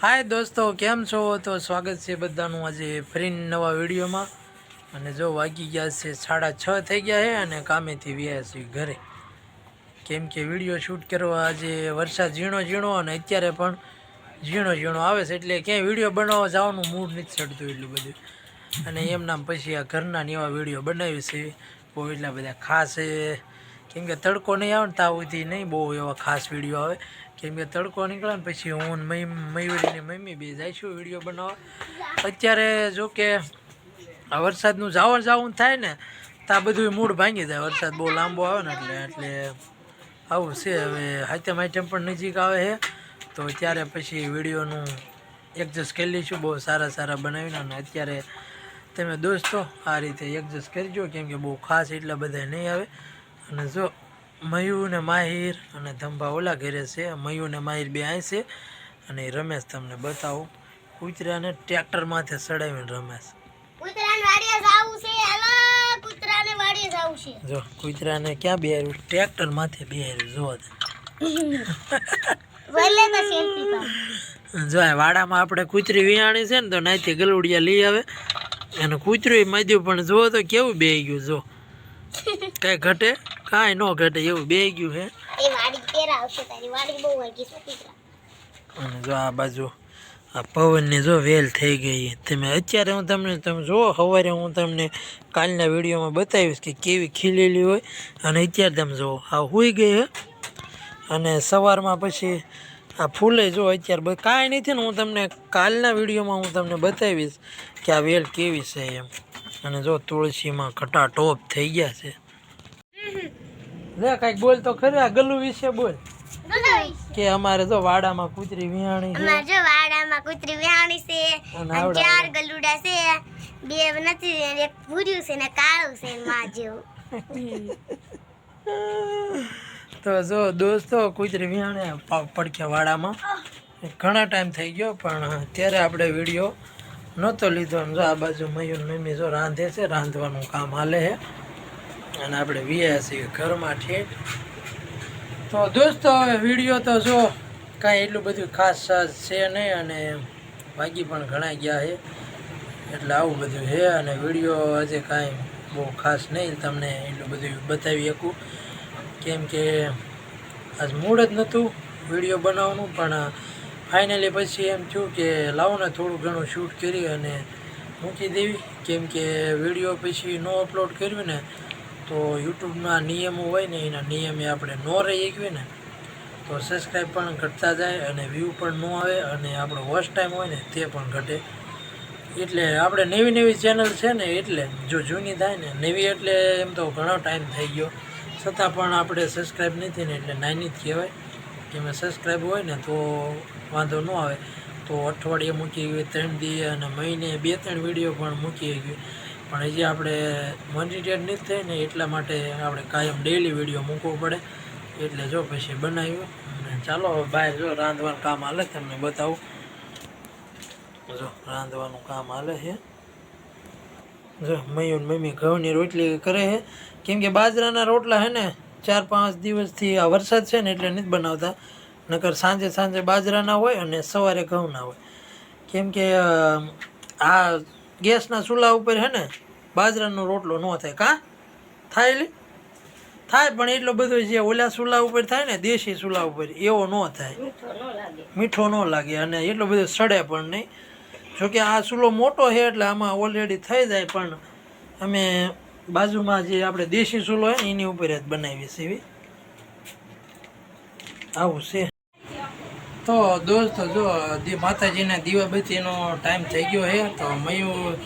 હાય દોસ્તો, કેમ છો? તો સ્વાગત છે બધાનું આજે ફરી નવા વિડીયોમાં. અને જો વાગી ગયા છે સાડા છ થઈ ગયા છે અને કામેથી વ્યા છે ઘરે. કેમ કે વીડિયો શૂટ કરવા આજે વરસાદ ઝીણો ઝીણો અને અત્યારે પણ ઝીણો ઝીણો આવે છે એટલે ક્યાંય વીડિયો બનાવવા જવાનું મૂડ નથી ચડતું એટલું બધું. અને એમના પછી આ ઘરના એવા વીડિયો બનાવી છે. બહુ એટલા બધા ખાસ કેમ કે તડકો નહીં આવે ને સુધી નહીં બહુ એવા ખાસ વીડિયો આવે. કેમ કે તડકો નીકળે ને પછી હું મયુરીની મમ્મી બે જઈશું વીડિયો બનાવવા. અત્યારે જો કે આ વરસાદનું જાવણ જાવણ થાય ને ત્યાં બધું મૂડ ભાંગી જાય. વરસાદ બહુ લાંબો આવે ને એટલે એટલે આવું છે. હવે આઈટમ આઈટમ પણ નજીક આવે છે. તો ત્યારે પછી વિડીયોનું એડજસ્ટ કરી લઈશું. બહુ સારા સારા બનાવીને અને અત્યારે તમે દોસ્તો આ રીતે એડજસ્ટ કરજો. કેમ કે બહુ ખાસ એટલા બધા નહીં આવે. અને જો મયુ ને માહિર અને ધંભા ઓલા ઘરે છે મયુ ને માહિર બે અહીં છે અને રમેશ તમને બતાવું. કૂતરાને ટ્રેક્ટર માથે ચડાવીને રમેશ. જાવું જાવું જો કૂતરાને ક્યાં બેહાર્યું? ટ્રેક્ટર માથે બેહાર્યું જો ભલે તો સેલ્ફી પાડ જો વાડામાં આપણે કૂતરી વિહાણી છે ને તો નાથી ગલુડિયા લઈ આવે. અને કૂતરું માધ્યું પણ જુઓ તો કેવું બે ગયું જો. કાંઈ ઘટે? કાંઈ ન ઘટે એવું બે ગયું હે. અને જો આ બાજુ આ પવનની જો વેલ થઈ ગઈ તમે અત્યારે હું તમને તમે જુઓ સવારે હું તમને કાલના વિડીયોમાં બતાવીશ કે કેવી ખીલેલી હોય. અને અત્યારે તમે જુઓ આ હોઈ ગઈ હે. અને સવારમાં પછી આ ફૂલે જો અત્યારે કાંઈ નથી ને હું તમને કાલના વિડીયોમાં હું તમને બતાવીશ કે આ વેલ કેવી છે એમ. અને જો તુલસીમાં ઘટા ટોપ થઈ ગયા છે. લે કાંઈક બોલ તો ખરી આ ગલું વિશે બોલ. કે અમારે જો વાડામાં કૂતરી વિહાણી છે. અમાર જો વાડામાં કૂતરી વિહાણી છે. અને ચાર ગલુડા છે. બે નથી એક ભૂર્યું છે ને કાળું છે માં જેવું. તો જો દોસ્તો કૂતરી વિહાણે પડખ્યા વાડામાં. ઘણા ટાઈમ થઈ ગયો પણ ત્યારે આપણે વીડિયો નહોતો લીધો. એમ જો આ બાજુ મયુર મમ્મી જો રાંધે છે, રાંધવાનું કામ હાલે છે. અને આપણે વીયા છીએ ઘરમાં ઠેઠ તો દોસ્તો, હવે વીડિયો તો જો કાંઈ એટલું બધું ખાસ સાસ છે નહીં અને વાગી પણ ઘણા ગયા છે. એટલે આવું બધું છે અને વીડિયો આજે કાંઈ બહુ ખાસ નહીં. તમને એટલું બધું બતાવી શકું. કેમ કે આજ મૂડ જ નહોતું વીડિયો બનાવવાનું, પણ ફાઇનલી પછી એમ થયું કે લાવો ને થોડું ઘણું શૂટ કરી અને મૂકી દેવી. કેમ કે વીડિયો પછી નો અપલોડ કર્યું ને, તો યુટ્યુબના નિયમો હોય ને, એના નિયમે આપણે ન રહી શકીએ ને, તો સબસ્ક્રાઈબ પણ ઘટતા જાય અને વ્યૂ પણ ન આવે અને આપણો વોચ ટાઈમ હોય ને, તે પણ ઘટે. એટલે આપણે નવી નવી ચેનલ છે ને, એટલે જો જૂની થાય ને, નવી એટલે એમ તો ઘણો ટાઈમ થઈ ગયો. છતાં પણ આપણે સબસ્ક્રાઈબ નથી ને, એટલે નાની જ કહેવાય. એમાં સબસ્ક્રાઈબ હોય ને તો વાંધો ન આવે. તો અઠવાડિયે મૂકી ગયું ત્રણ દી અને મહિને બે ત્રણ વીડિયો પણ મૂકી ગયું પણ હજી આપણે મોનિટેડ નથી થઈ ને એટલા માટે આપણે કાયમ ડેઈલી વીડિયો મૂકવો પડે. એટલે જો પછી બનાવ્યું. અને ચાલો હવે જો રાંધવાનું કામ હાલે તમને બતાવું. જો રાંધવાનું કામ હાલે છે. જો મયુર મમ્મી ઘઉંની રોટલી કરે છે. કેમ કે બાજરાના રોટલા છે ને ચાર પાંચ દિવસથી આ વરસાદ છે ને એટલે નથી બનાવતા. નકર સાંજે સાંજે બાજરાના હોય અને સવારે ઘઉંના હોય. કેમ કે આ ગેસના ચૂલા ઉપર હે ને બાજરાનો રોટલો ન થાય. કાં? થાય લે? થાય પણ એટલો બધો જે ઓલા ચૂલા ઉપર થાય ને દેશી ચૂલા ઉપર એવો ન થાય. મીઠો ન લાગે. અને એટલો બધો સડે પણ નહીં. જોકે આ ચૂલો મોટો છે એટલે આમાં ઓલરેડી થઈ જાય પણ અમે બાજુમાં જે આપણે દેશી ચૂલો હોય એની ઉપર જ બનાવીએ છીએ. આવું છે. તો દોસ્તો, જો માતાજીના દીવાબત્તીનો ટાઈમ થઈ ગયો છે, તો મયું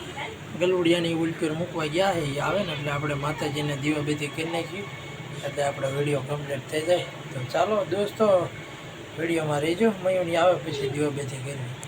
ગલુડિયાની ઉલકીર મૂકવા ગયા એ આવે ને, એટલે આપણે માતાજીને દીવાબત્તી કરી નાખીએ એટલે આપણો વીડિયો કમ્પ્લીટ થઈ જાય. તો ચાલો દોસ્તો વિડીયોમાં રહેજો. મયુની આવે પછી દીવાબત્તી કરવી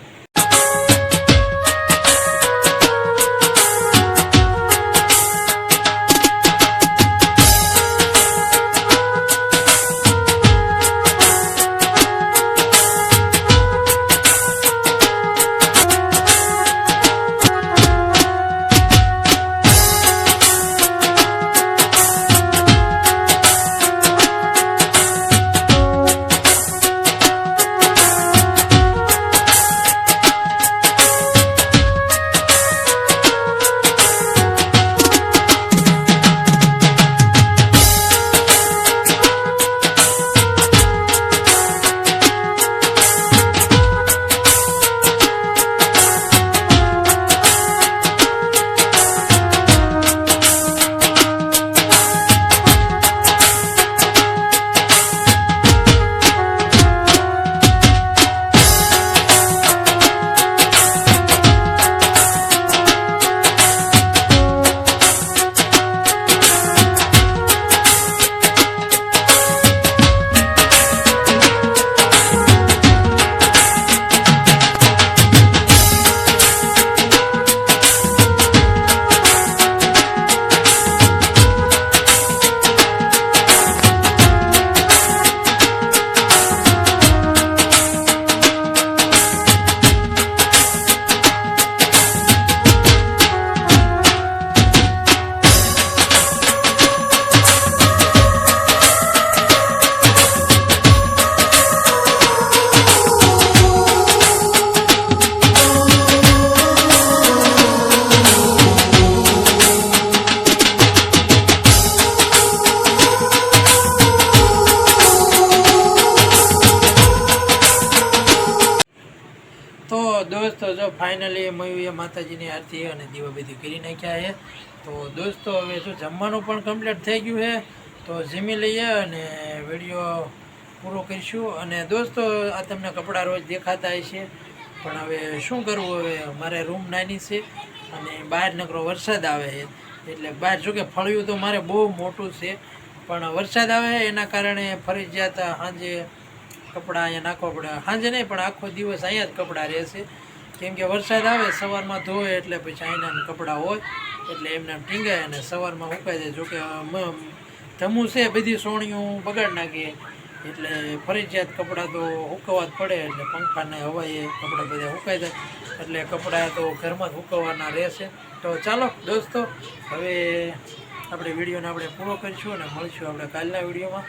દોસ્તો, જો ફાઇનલી મયુએ માતાજીની આરતી અને દીવાબત્તી કરી નાખ્યા છે. તો દોસ્તો, હવે શું જમવાનું પણ કમ્પ્લીટ થઈ ગયું છે. તો જમી લઈએ અને વીડિયો પૂરો કરીશું. અને દોસ્તો, આ તમને કપડાં રોજ દેખાતા હશે. પણ હવે શું કરવું? હવે મારે રૂમ નાની છે અને બહાર નકરો વરસાદ આવે છે. એટલે બહાર જો કે ફળિયું તો મારે બહુ મોટું છે. પણ વરસાદ આવે છે, એના કારણે ફરજિયાત સાંજે કપડાં અહીંયા નાખવા પડે. સાંજે નહીં, પણ આખો દિવસ અહીંયા જ કપડાં રહેશે. કેમ કે વરસાદ આવે, સવારમાં ધોવે એટલે પછી આઈના કપડાં હોય, એટલે એમને ટીંગાય અને સવારમાં સુકાઈ જાય. જોકે ધમું છે, બધી સોણીઓ બગાડ નાખીએ. એટલે ફરજિયાત કપડાં તો સુકવવા જ પડે, એટલે પંખાને હવાએ કપડાં બધા સુકાઈ જાય. એટલે કપડાં તો ઘરમાં જ સુકવવાના રહેશે. તો ચાલો, દોસ્તો, હવે આપણે વિડીયોને આપણે પૂરો કરીશું અને મળીશું આપણે કાલના વિડીયોમાં.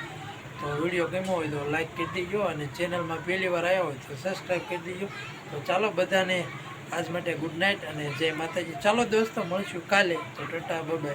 તો વીડિયો ગમ્યો હોય તો લાઈક કરી દેજો અને ચેનલમાં પહેલી વાર આવ્યા હોય તો સબસ્ક્રાઈબ કરી દેજો. તો ચાલો બધાને આજ માટે ગુડ નાઇટ અને જય માતાજી. ચાલો દોસ્તો, મળીશું કાલે. તો ટાટા બાય